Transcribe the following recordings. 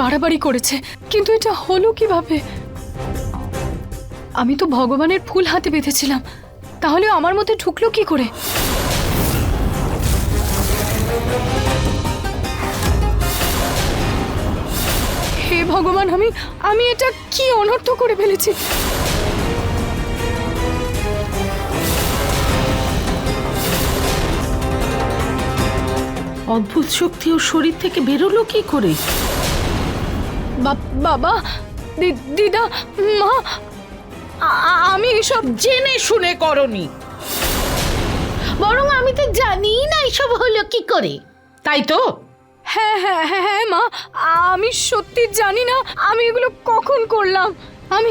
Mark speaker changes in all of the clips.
Speaker 1: বাড়াবাড়ি করেছে, কিন্তু এটা হলো কীভাবে? আমি তো ভগবানের ফুল হাতে বেঁধেছিলাম, তাহলে আমার মধ্যে ঢুকলো কি করে? হে ভগবান, আমি আমি এটা কি অনর্থ করে ফেলেছি?
Speaker 2: অদ্ভুত শক্তি ও শরীর থেকে বেরোলো কি করে?
Speaker 1: বাবা দিদা মা আমি এসব
Speaker 2: জেনে শুনে করনি। বরং আমি তো জানি না এসব হলো কি করে। তাই তো?
Speaker 1: হ্যাঁ হ্যাঁ হ্যাঁ হ্যাঁ মা আমি সত্যি জানি না আমি এগুলো কখন করলাম। আমি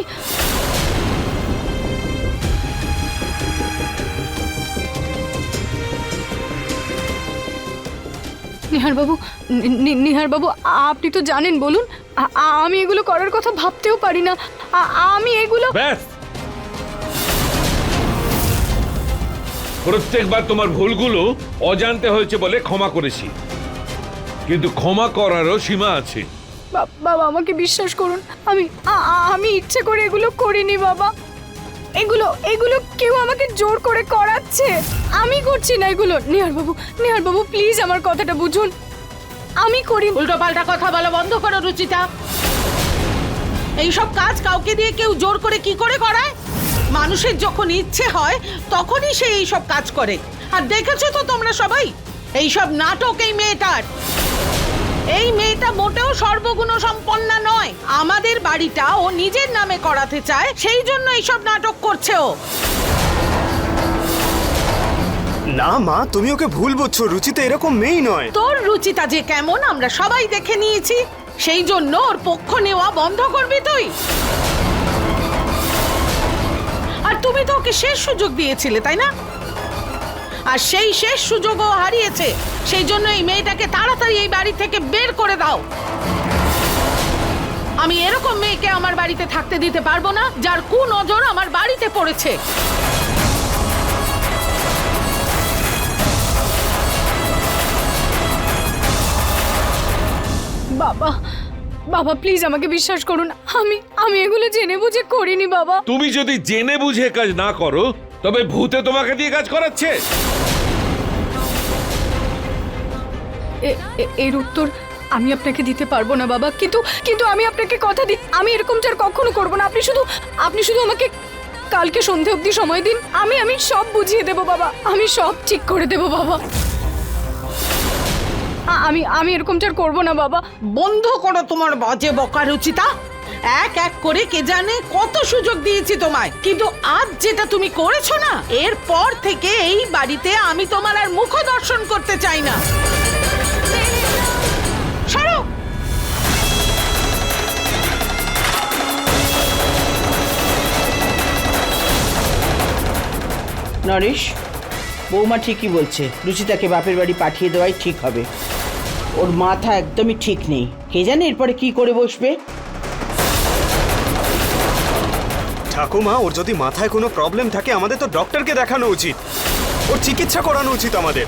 Speaker 1: নিহার বাবু নিহার বাবু আপনি তো জানেন বলুন আমি এগুলো করার কথা ভাবতেও পারি না। আমি এগুলো
Speaker 3: ব্যাস! প্রত্যেকবার তোমার ভুলগুলো অজান্তে হয়েছে বলে ক্ষমা করেছি। কিন্তু ক্ষমা করারও সীমা আছে।
Speaker 1: বাবা আমাকে বিশ্বাস করুন আমি আমি ইচ্ছে করে এগুলো করিনি বাবা। এগুলো এগুলো কেউ আমাকে জোর করে করাচ্ছে। আমি করছি না এগুলো। নিহার বাবু নিহার বাবু প্লিজ আমার কথাটা বুঝুন। আমি করি
Speaker 2: উল্টো পাল্টা কথা বলা বন্ধ করো, রুচিতা। এইসব কাজ কাউকে দিয়ে কেউ জোর করে কি করে করায়? মানুষের যখন ইচ্ছে হয়, তখনই সে এইসব কাজ করে। আর দেখেছ তো তোমরা সবাই? এইসব নাটক এই মেয়েটার। এই মেয়েটা মোটেও সর্বগুণ সম্পন্না নয়। আমাদের বাড়িটা ও নিজের নামে করাতে চায় সেই জন্য এইসব নাটক করছে ও।
Speaker 4: না মা তুমি ওকে ভুল বুঝছ। রুচিতে এরকম মেয়েই নয়।
Speaker 2: তোর রুচিতা যে কেমন আমরা সবাই দেখে নিয়েছি। সেই জন্য ওর পক্ষ নেওয়া বন্ধ করবি তুই। আর তুমি তো ওকে শেষ সুযোগ দিয়েছিলে তাই না? আর সেই শেষ সুযোগও হারিয়েছে। সেই জন্য এই মেয়েটাকে তাড়াতাড়ি এই বাড়ি থেকে বের করে দাও। আমি এরকম মেয়েকে আমার বাড়িতে থাকতে দিতে পারব না যার কু নজর আমার বাড়িতে পড়েছে।
Speaker 1: বাবা বাবা প্লিজ আমাকে বিশ্বাস করুন আমি আমি এগুলো জেনে বুঝে করিনি বাবা।
Speaker 3: তুমি যদি জেনে বুঝে কাজ না করো তবে ভূতে তোমাকে দিয়ে কাজ করাচ্ছে।
Speaker 1: এর উত্তর আমি আপনাকে দিতে পারব না, বাবা। কিন্তু কিন্তু আমি আপনাকে কথা দিই আমি এরকম চার কখনো করব না। আপনি শুধু আপনি শুধু আমাকে কালকে সন্ধে অবধি সময় দিন। আমি আমি সব বুঝিয়ে দেব, বাবা। আমি সব ঠিক করে দেব, বাবা। আমি আমি এরকম চার করব না, বাবা।
Speaker 2: বন্ধ করো তোমার বাজে বকার রুচিতা। এক এক করে কে জানে কত সুযোগ দিয়েছি তোমায়। কিন্তু আজ যেটা তুমি করেছ না, এরপর থেকে এই বাড়িতে আমি তোমার আর মুখ দর্শন করতে চাই না।
Speaker 5: নরেশ, বৌমা ঠিকই বলছে, রুচিতাকে বাপের বাড়ি পাঠিয়ে দেওয়াই ঠিক হবে। ওর মাথা একদমই ঠিক নেই। কে জানে এরপরে কি করে বসবে?
Speaker 4: ঠাকুমা, ওর যদি মাথায় কোনো প্রবলেম থাকে, আমাদের তো ডক্টরকে দেখানো উচিত। ওর চিকিৎসা করানো উচিত আমাদের।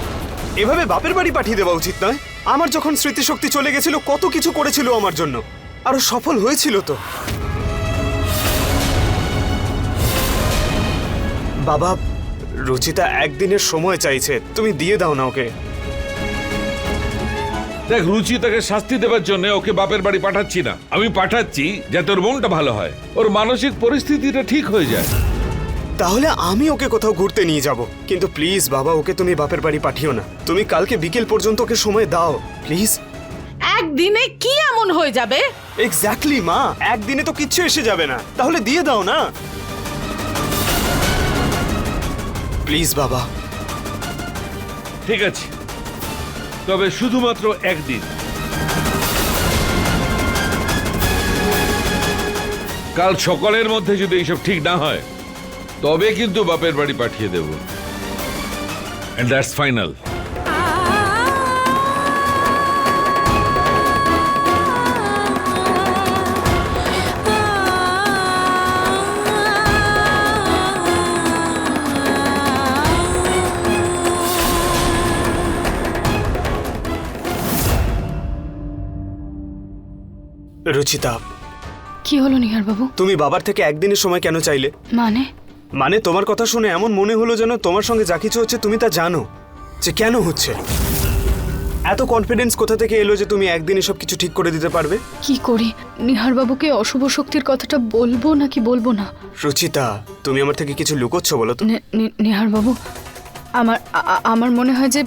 Speaker 4: এভাবে বাপের বাড়ি পাঠিয়ে দেওয়া উচিত নয়। আমার যখন স্মৃতিশক্তি চলে গেছিল, কত কিছু করেছিল আমার জন্য। আর সফল হয়েছিল তো। বাবা রুচিতা একদিনের সময় চাইছে। তুমি দিয়ে দাও না ওকে।
Speaker 3: দেখ রুচি তাকে শাস্তি দেবার জন্য ওকে বাপের বাড়ি পাঠাচ্ছি না। আমি পাঠাচ্ছি যাতে ওর মনটা ভালো হয়। ওর মানসিক পরিস্থিতিটা ঠিক হয়ে যায়।
Speaker 4: তাহলে আমি ওকে কোথাও ঘুরতে নিয়ে যাব। কিন্তু প্লিজ বাবা ওকে তুমি বাপের বাড়ি পাঠিও না। তুমি কালকে বিকেল পর্যন্ত ওকে সময় দাও। প্লিজ।
Speaker 2: একদিনে কি এমন হয়ে যাবে?
Speaker 4: এক্স্যাক্টলি মা। একদিনে তো কিচ্ছু এসে যাবে না। তাহলে দিয়ে দাও না। প্লিজ, বাবা।
Speaker 3: ঠিক আছে। তবে শুধুমাত্র একদিন। কাল সকালের মধ্যে যদি এইসব ঠিক না হয়, তবে কিন্তু বাপের বাড়ি পাঠিয়ে দেব। এন্ড দ্যাটস ফাইনাল
Speaker 4: রুচিতা
Speaker 1: কি হলো নিহার বাবু?
Speaker 4: তুমি বাবার থেকে একদিনের সময় কেন চাইলে?
Speaker 1: মানে?
Speaker 4: মানে তোমার কথা শুনে এমন মনে হলো যেন তোমার সঙ্গে যা কিছু হচ্ছে তুমি তা জানো যে কেন হচ্ছে। এত কনফিডেন্স কোথা থেকে এলো যে তুমি একদিনে সব কিছু ঠিক করে দিতে পারবে?
Speaker 1: কি করি? নিহার বাবুকে অশুভ শক্তির কথাটা বলব নাকি বলব না?
Speaker 4: রুচিতা তুমি আমার থেকে কিছু লুকোচ্ছ বলো তো।
Speaker 1: নিহার বাবু আমার আমার মনে হয় যে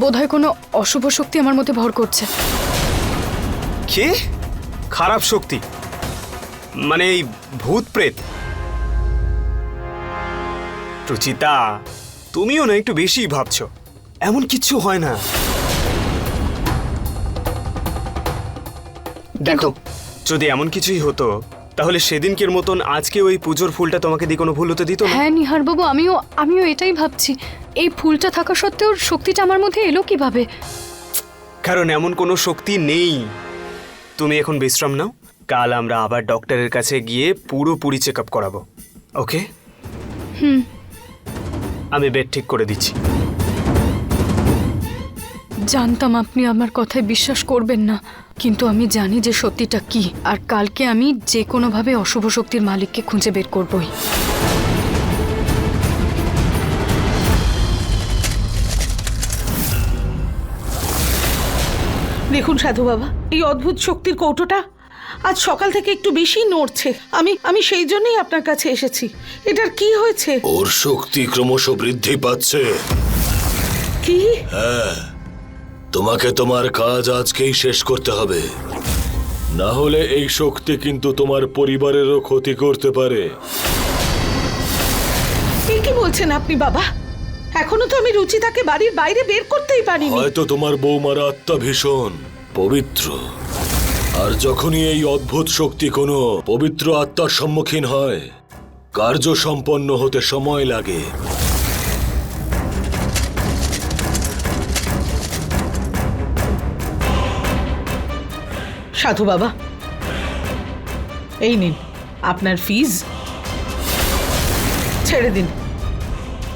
Speaker 1: বোধহয় কোনো অশুভ শক্তি আমার মধ্যে ভর করছে।
Speaker 4: কে? খারাপ শক্তি। মানে এই ভূত প্রেত। রুচিতা তুমিও না একটু বেশি ভাবছ? এমন কিচ্ছু হয় না। দেখো যদি এমন কিছুই হতো তাহলে সেদিনকের মতন আজকে ওই পুজোর ফুলটা তোমাকে দিয়ে কোনো ভুল হতে দিত না?
Speaker 1: হ্যাঁ নিহার বাবু আমিও আমিও এটাই ভাবছি। এই ফুলটা থাকা সত্ত্বেও শক্তিটা আমার মধ্যে এলো কীভাবে?
Speaker 4: কারণ এমন কোনো শক্তি নেই। তুমি এখন বিশ্রাম নাও। কাল আমরা আবার ডক্টরের কাছে গিয়ে পুরোপুরি চেক আপ করাবো। ওকে? হুম। আমি বেড ঠিক করে দিচ্ছি।
Speaker 1: জানতাম আপনি আমার কথায় বিশ্বাস করবেন না। কিন্তু আমি জানি যে সত্যিটা কি। আর কালকে আমি যে কোনোভাবে অশুভ শক্তির মালিককে খুঁজে বের করবই।
Speaker 2: দেখুন সাধু বাবা এই অদ্ভুত শক্তির কৌটোটা আজ সকাল থেকে একটু বেশি নড়ছে। আমি আমি সেই জন্যই আপনার কাছে এসেছি। এটার কি হয়েছে?
Speaker 6: ওর শক্তি ক্রমশ বৃদ্ধি পাচ্ছে।
Speaker 2: কি?
Speaker 6: তোমাকে তোমার কাজ আজকেই শেষ করতে হবে। না হলে এই শক্তি কিন্তু তোমার পরিবারেরও ক্ষতি করতে পারে।
Speaker 2: কি বলছেন আপনি বাবা? এখনও তো আমি রুচিতাকে বাড়ির বাইরে বের করতেই পারিনি।
Speaker 6: হয়তো তোমার বৌমার আত্মা ভীষণ পবিত্র। আর যখনই এই অদ্ভুত শক্তি কোনো পবিত্র আত্মার সম্মুখীন হয় কার্য সম্পন্ন হতে সময় লাগে।
Speaker 2: সাধু বাবা এই নিন আপনার ফিজ ছেড়ে দিন।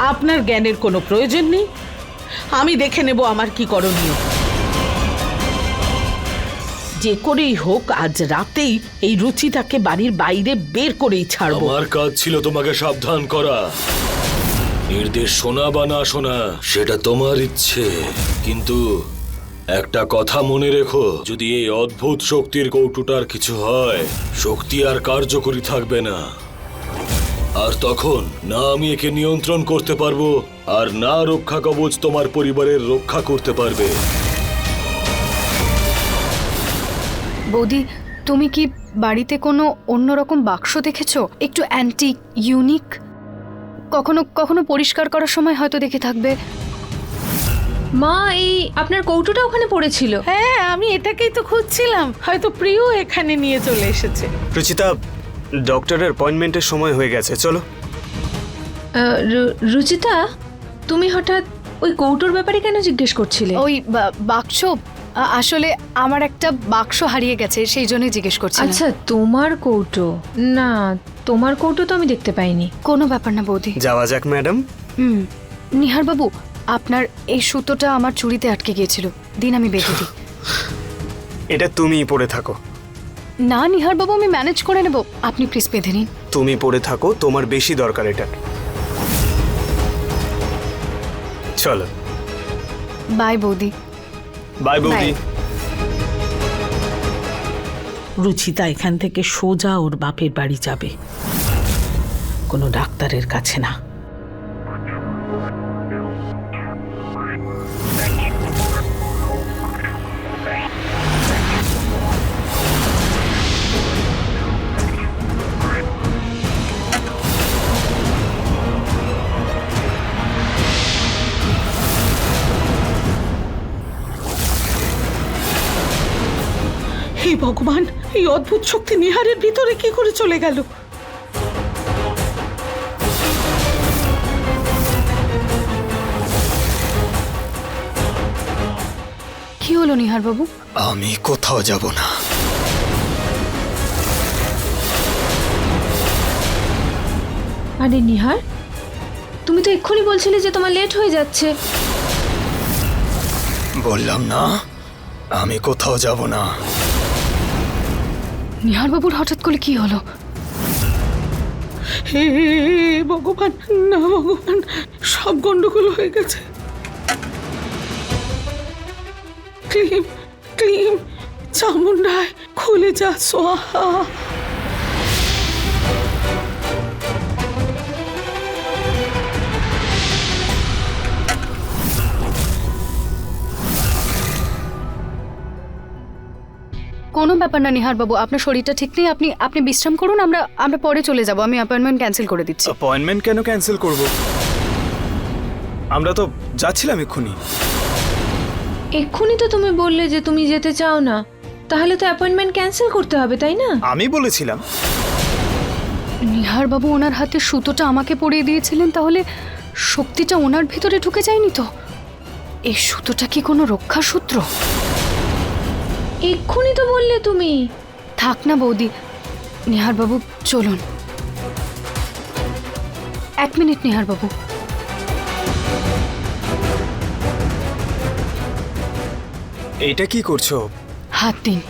Speaker 2: আপনার জ্ঞানের কোনো প্রয়োজন নেই? আমি দেখে নেব আমার কি করণীয়। যে করেই হোক, আজ রাতেই এই রুচিতাকে বাড়ির বাইরে বের করেই ছাড়বো।
Speaker 6: আমার কাজ ছিল তোমাকে সাবধান করা। নির্দেশ শোনা বা না শোনা, সেটা তোমার ইচ্ছে। কিন্তু একটা কথা মনে রেখো, যদি এই অদ্ভুত শক্তির কৌটুটার কিছু হয়, শক্তি আর কার্যকরী থাকবে না। আর তখন না আমি একে নিয়ন্ত্রণ করতে পারব আর না রক্ষা কবচ তোমার পরিবারের রক্ষা করতে পারবে।
Speaker 1: বৌদি তুমি কি বাড়িতে কোনো অন্যরকম বাক্স দেখেছ? একটু অ্যান্টিক ইউনিক কখনো কখনো পরিষ্কার করার সময় হয়তো দেখে থাকবে।
Speaker 7: মা এই আপনার কৌটোটা ওখানে পড়েছিল।
Speaker 2: হ্যাঁ আমি এটাকেই তো খুঁজছিলাম। হয়তো প্রিয় এখানে নিয়ে চলে এসেছে।
Speaker 4: রুচিতা ডক্টরের অ্যাপয়েন্টমেন্টের সময় হয়ে গেছে চলো।
Speaker 7: রু- রুচিতা তুমি হঠাৎ ওই কৌটোর ব্যাপারে কেন জিজ্ঞেস করছিলে?
Speaker 1: ওই বা- বাক্স আসলে আমার একটা বাক্স হারিয়ে গেছে সেই জন্যই জিজ্ঞেস করছি
Speaker 7: আচ্ছা তোমার কৌটো? না তোমার কৌটো তো আমি দেখতে পাইনি।
Speaker 1: কোনো ব্যাপার না বৌদি।
Speaker 4: যাওয়া যাক ম্যাডাম।
Speaker 1: হুম নিহার বাবু আপনার এই সুতোটা আমার চুড়িতে আটকে গিয়েছিল। দিন আমি বেঁধে দিই।
Speaker 4: এটা তুমিই পড়ে থাকো।
Speaker 1: না নিহার বাবু আমি ম্যানেজ করে নেব। আপনি প্লিজ বেঁধে নিন।
Speaker 4: তুমি পড়ে থাকো তোমার বেশি দরকার এটা। চলো।
Speaker 1: বাই বৌদি।
Speaker 4: বাই বৌদি।
Speaker 2: রুচিতা এখান থেকে সোজা ওর বাপের বাড়ি যাবে। কোনো ডাক্তারের কাছে না। ভগবান এই অদ্ভুত শক্তি নিহারের ভিতরে কি করে চলে গেল?
Speaker 1: কি হলো নিহার বাবু
Speaker 6: আমি কোথাও যাব না।
Speaker 7: আরে নিহার তুমি তো এক্ষুনি বলছিলে যে তোমার লেট হয়ে যাচ্ছে।
Speaker 6: বললাম না আমি কোথাও যাব না।
Speaker 1: নিহারবাবুর হঠাৎ করে কি হলো?
Speaker 2: হে ভগবান, না, ভগবান, সব গন্ডগোল হয়ে গেছে। ক্লিম ক্লিম চামুন্ডায় খুলে যা, সোহা।
Speaker 1: কোনো ব্যাপার না নিহারবাবু আপনার শরীরটা ঠিক নেই আপনি আপনি বিশ্রাম করুন আমরা আমরা পরে চলে যাব আমি অ্যাপয়েন্টমেন্ট ক্যান্সেল করে দিচ্ছি।
Speaker 4: অ্যাপয়েন্টমেন্ট কেন ক্যান্সেল করব? আমরা তো যাচ্ছিলাম এক্ষুনি।
Speaker 7: এক্ষুনি তো তুমি বললে যে তুমি যেতে চাও না তাহলে তো অ্যাপয়েন্টমেন্ট ক্যান্সেল করতে হবে তাই না?
Speaker 4: আমি বলেছিলাম।
Speaker 1: নিহারবাবু ওনার হাতে সুতোটা আমাকে পরিয়ে দিয়েছিলেন তাহলে শক্তিটা ওনার ভিতরে ঢুকে যায়নি তো? এই সুতোটা কি কোনো রক্ষা সূত্র
Speaker 7: এক্ষুনি তো বললে তুমি।
Speaker 1: থাক না বৌদি নিহারবাবু চলুন। এক মিনিট নিহারবাবু।
Speaker 4: এইটা কি করছ?
Speaker 1: হাত দিন।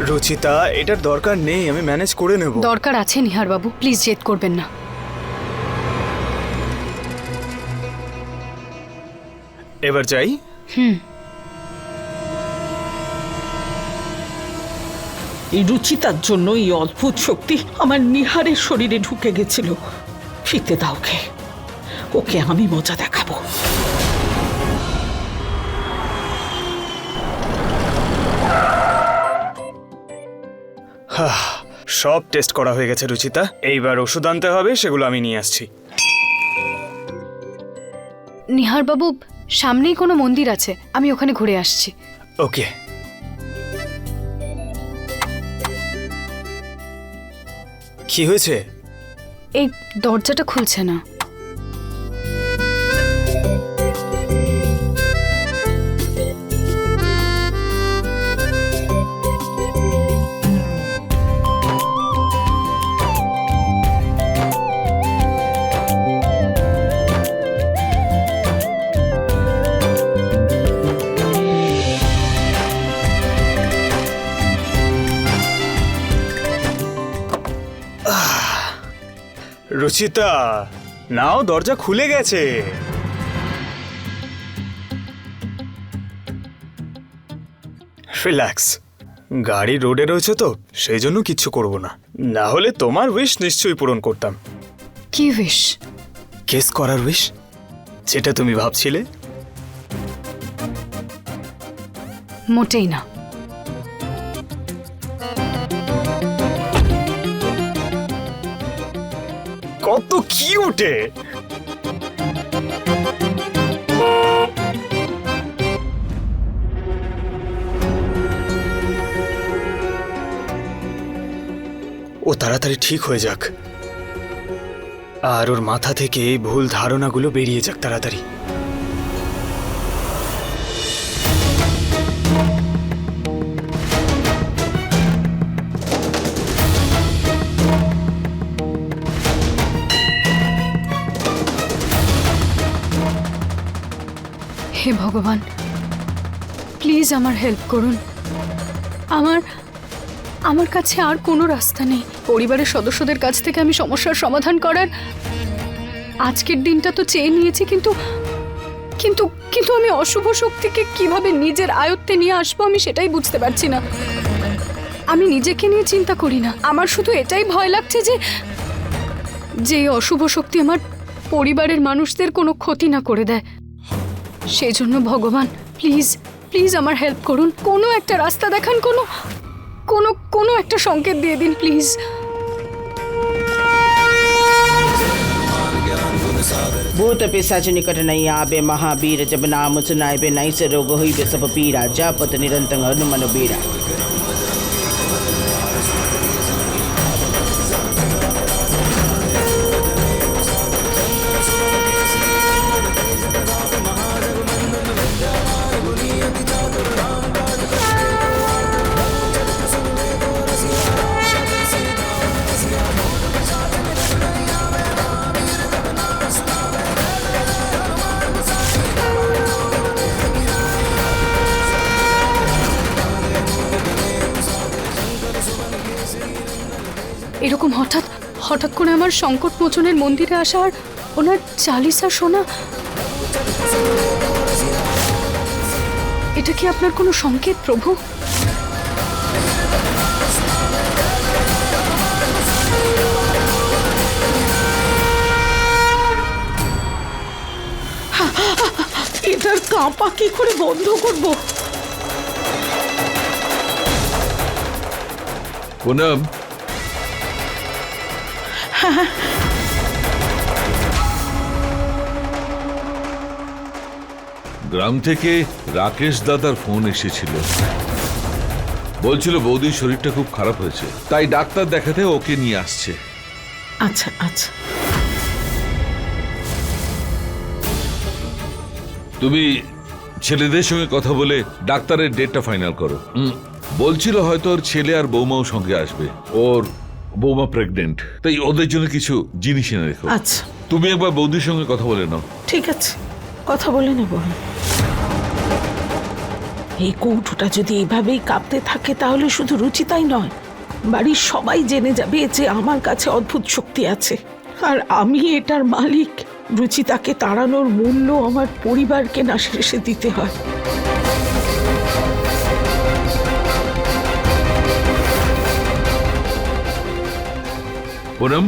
Speaker 4: রুচিতা এটার দরকার নেই আমি ম্যানেজ করে নেব।
Speaker 1: দরকার আছে নিহারবাবু প্লিজ জেদ করবেন না।
Speaker 4: এবার যাই।
Speaker 2: এই রুচিতার জন্য এই অদ্ভুত শক্তি আমার নিহারের শরীরে ঢুকে গেছিল। ফিরতে দাও ওকে। ওকে আমি মজা দেখাবো।
Speaker 4: সব টেস্ট করা হয়ে গেছে রুচিতা। এইবার ওষুধ আনতে হবে সেগুলো আমি নিয়ে আসছি।
Speaker 1: নিহারবাবু সামনেই কোনো মন্দির আছে আমি ওখানে ঘুরে আসছি।
Speaker 4: ওকে। কি হয়েছে?
Speaker 1: এই দরজাটা খুলছে না।
Speaker 4: রুচিতা নাও দরজা খুলে গেছে। রিল্যাক্স। গাড়ি রোডে রয়েছে তো সেই জন্য কিচ্ছু করব না। না হলে তোমার উইশ নিশ্চয়ই পূরণ করতাম।
Speaker 1: কি উইশ
Speaker 4: কেস করার উইশ যেটা তুমি ভাবছিলে?
Speaker 1: মোটেই না।
Speaker 4: কত কিউটে ও তাড়াতাড়ি ঠিক হয়ে যাক। আর ওর মাথা থেকে এই ভুল ধারণাগুলো বেরিয়ে যাক তাড়াতাড়ি।
Speaker 1: হে ভগবান প্লিজ আমার হেল্প করুন। আমার আমার কাছে আর কোনো রাস্তা নেই। পরিবারের সদস্যদের কাছ থেকে আমি সমস্যার সমাধান করার আজকের দিনটা তো চেয়ে নিয়েছি, কিন্তু কিন্তু কিন্তু আমি অশুভ শক্তিকে কীভাবে নিজের আয়ত্তে নিয়ে আসব আমি সেটাই বুঝতে পারছি না। আমি নিজেকে নিয়ে চিন্তা করি না। আমার শুধু এটাই ভয় লাগছে যে যে অশুভ শক্তি আমার পরিবারের মানুষদের কোনো ক্ষতি না করে দেয়। সেই জন্য ভগবান প্লিজ প্লিজ আমার হেল্প করুন কোনো একটা রাস্তা দেখান কোনো কোনো কোনো একটা সংকেত দিয়ে দিন প্লিজ
Speaker 5: भूत पिशाच निकट नहीं आबे महावीर जब नाम सुनाए बे नहीं से रोग हुई बे सब पीरा जापत निरंतर हनुमन बीरा
Speaker 1: হঠাৎ করে আমার সংকট মোচনের মন্দিরে আসা আর ওনার চালিসা শোনা এটা কি আপনার কোনো সংকেত প্রভু?
Speaker 2: এটার কাঁপা কি করে বন্ধ করব?
Speaker 3: পুনম গ্রাম থেকে রাকেশ দাদার ফোন এসেছিল। বলছিল বৌদির শরীরটা খুব খারাপ হয়েছে। তাই ডাক্তার দেখাতে ওকে নিয়ে আসছে।
Speaker 2: আচ্ছা আচ্ছা।
Speaker 3: তুমি ছেলেদের সঙ্গে কথা বলে ডাক্তারের ডেটটা ফাইনাল করো। বলছিল হয়তো ওর ছেলে আর বৌমাও সঙ্গে আসবে। ওর বৌমা প্রেগনেন্ট তাই ওদের জন্য কিছু জিনিস এনে রেখো।
Speaker 2: আচ্ছা।
Speaker 3: তুমি একবার বৌদির সঙ্গে কথা বলে নাও।
Speaker 2: ঠিক আছে। কথা বলে নেব। এই কৌটোটা যদি এইভাবেই কাঁপতে থাকে তাহলে শুধু রুচিতাই নয় বাড়ির সবাই জেনে যাবে যে আমার কাছে অদ্ভুত শক্তি আছে। আর আমি এটার মালিক। রুচিতাকে তাড়ানোর মূল্য আমার পরিবারকে না শেষে দিতে হয়।
Speaker 3: পুনম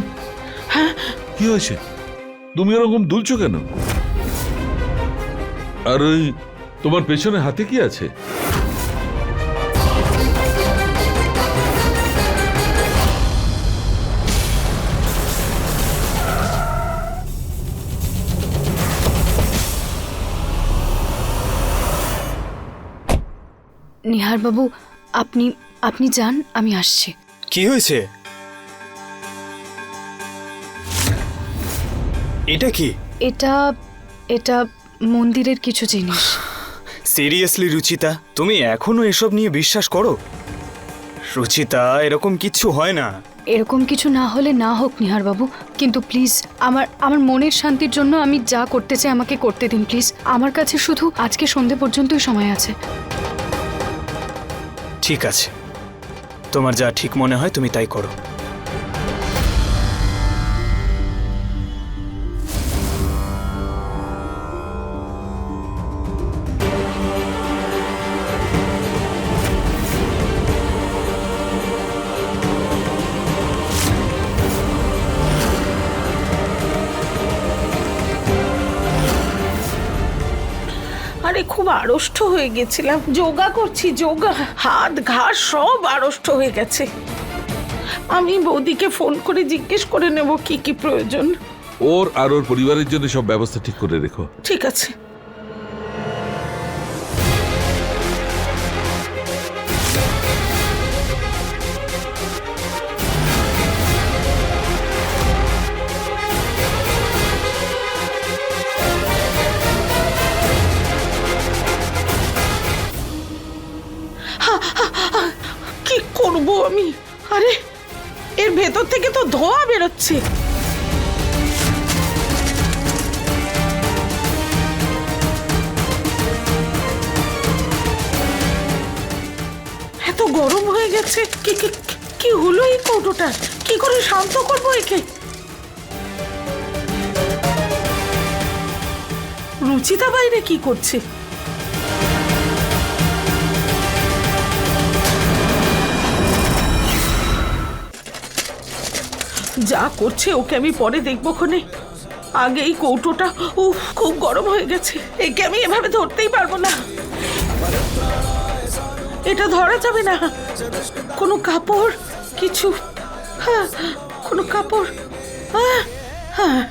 Speaker 2: হ্যাঁ।
Speaker 3: কি হয়েছে? তুমি এরকম দুলছো কেন? আর ওই তোমার পেছনে হাতে কি আছে?
Speaker 1: নিহার বাবু আপনি আপনি যান আমি আসছি।
Speaker 4: কি হয়েছে? এটা কি?
Speaker 1: এটা এটা মন্দিরের কিছু জিনিস।
Speaker 4: সিরিয়াসলি রুচিতা তুমি এখনও এসব নিয়ে বিশ্বাস করো? রুচিতা এরকম কিছু হয় না।
Speaker 1: এরকম কিছু না হলে না হোক নিহার বাবু কিন্তু প্লিজ আমার আমার মনের শান্তির জন্য আমি যা করতে চাই আমাকে করতে দিন প্লিজ। আমার কাছে শুধু আজকে সন্ধে পর্যন্তই সময় আছে।
Speaker 4: ঠিক আছে। তোমার যা ঠিক মনে হয় তুমি তাই করো।
Speaker 2: আড়ষ্ট হয়ে গেছিলাম। যোগা করছি যোগা। হাত ঘাস সব আড়ষ্ট হয়ে গেছে। আমি বৌদিকে ফোন করে জিজ্ঞেস করে নেব কি কি প্রয়োজন।
Speaker 3: ওর আর ওর পরিবারের জন্য সব ব্যবস্থা ঠিক করে রেখো।
Speaker 2: ঠিক আছে। ধোঁয়া এত গরম হয়ে গেছে। কি কি কি হলো এই কৌটোটা? কি করে শান্ত করব একে? রুচিতা বাইরে কি করছে? যা করছে, ওকে আমি পরে দেখব খনে। আগে এই কৌটোটা, উফ, খুব গরম হয়ে গেছে। একে আমি এভাবে ধরতেই পারব না। এটা ধরা যাবে না। কোনো কাপড়, কিছু হ্যাঁ কোনো কাপড় হ্যাঁ হ্যাঁ।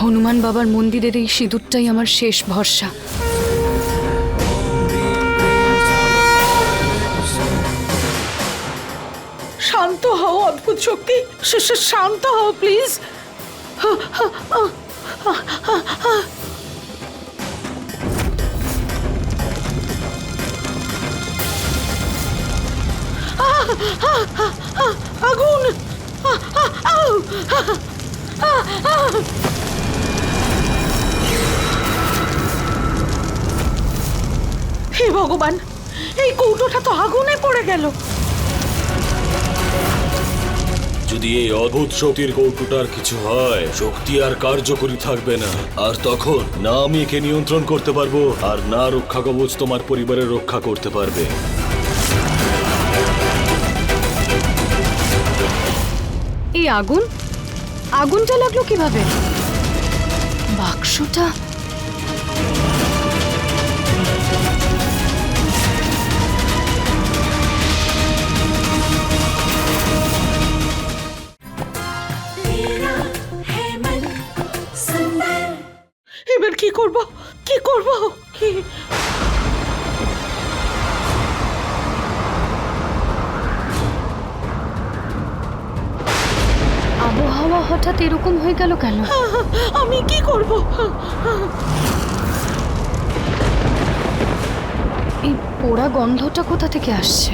Speaker 1: হনুমান বাবার মন্দিরের এই সিঁদুরটাই আমার শেষ ভরসা।
Speaker 2: শান্ত হও, অদ্ভুত শক্তি। শান্ত হও প্লিজ আগুন! হে ভগবান, এই কৌটোটা তো আগুনে পড়ে গেল।
Speaker 6: এই অদ্ভুত শক্তির কৌটুটার কিছু হয়। শক্তি আর কার্যকরী থাকবে না। আর তখন না আমি একে নিয়ন্ত্রণ করতে পারব, আর না রক্ষা কবচ তোমার পরিবারের রক্ষা করতে পারবে।
Speaker 1: এই আগুন? আগুনটা লাগল কীভাবে? বাক্সটা
Speaker 2: করব? কি?
Speaker 1: আবহাওয়া হঠাৎ এরকম হয়ে গেল কেন?
Speaker 2: আমি কি করব?
Speaker 1: এই পোড়া গন্ধটা কোথা থেকে আসছে?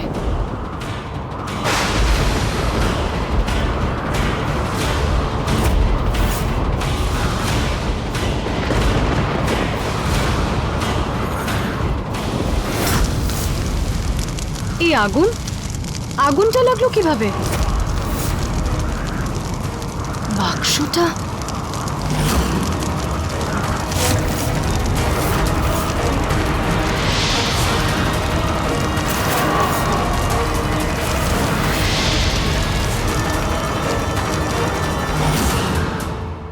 Speaker 1: এই আগুন? আগুনটা লাগল কীভাবে? বাক্সটা